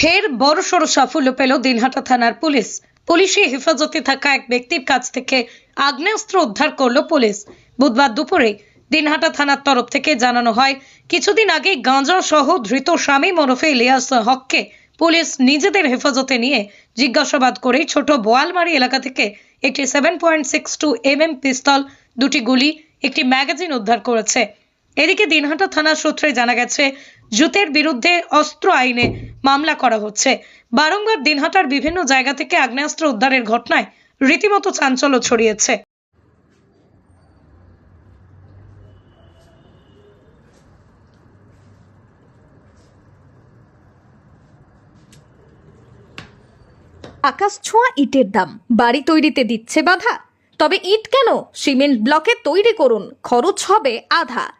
ফের বড়সড় সাফল্য পেল দিনহাটা থানার পুলিশ। পুলিশি হেফাজতে থাকা এক ব্যক্তির কাছ থেকে আগ্নেয়াস্ত্র উদ্ধার করল পুলিশ। বুধবার দুপুরে দিনহাটা থানার তরফ থেকে জানানো হয়, কিছুদিন আগে গাঁজা সহ ধৃত স্বামী মরফে ইলিয়াস হককে পুলিশ নিজেদের হেফাজতে নিয়ে জিজ্ঞাসাবাদ করে ছোট বোয়ালমারি এলাকা থেকে একটি seven point six two M M pistol, দুটি গুলি, একটি ম্যাগাজিন উদ্ধার করেছে। এদিকে দিনহাটা থানার সূত্রে জানা গেছে, জুতের বিরুদ্ধে অস্ত্র আইনে মামলা করা হচ্ছে। বারংবার দিনহাটার বিভিন্ন জায়গা থেকে আগ্নেয়াস্ত্র উদ্ধারের ঘটনায় রীতিমতো চাঞ্চল্য ছড়িয়েছে। আকাশ ছোঁয়া ইটের দাম। বাড়ি তৈরিতে দিচ্ছে বাধা। তবে ইট কেন? সিমেন্ট ব্লকে তৈরি করুন। খরচ হবে আধা।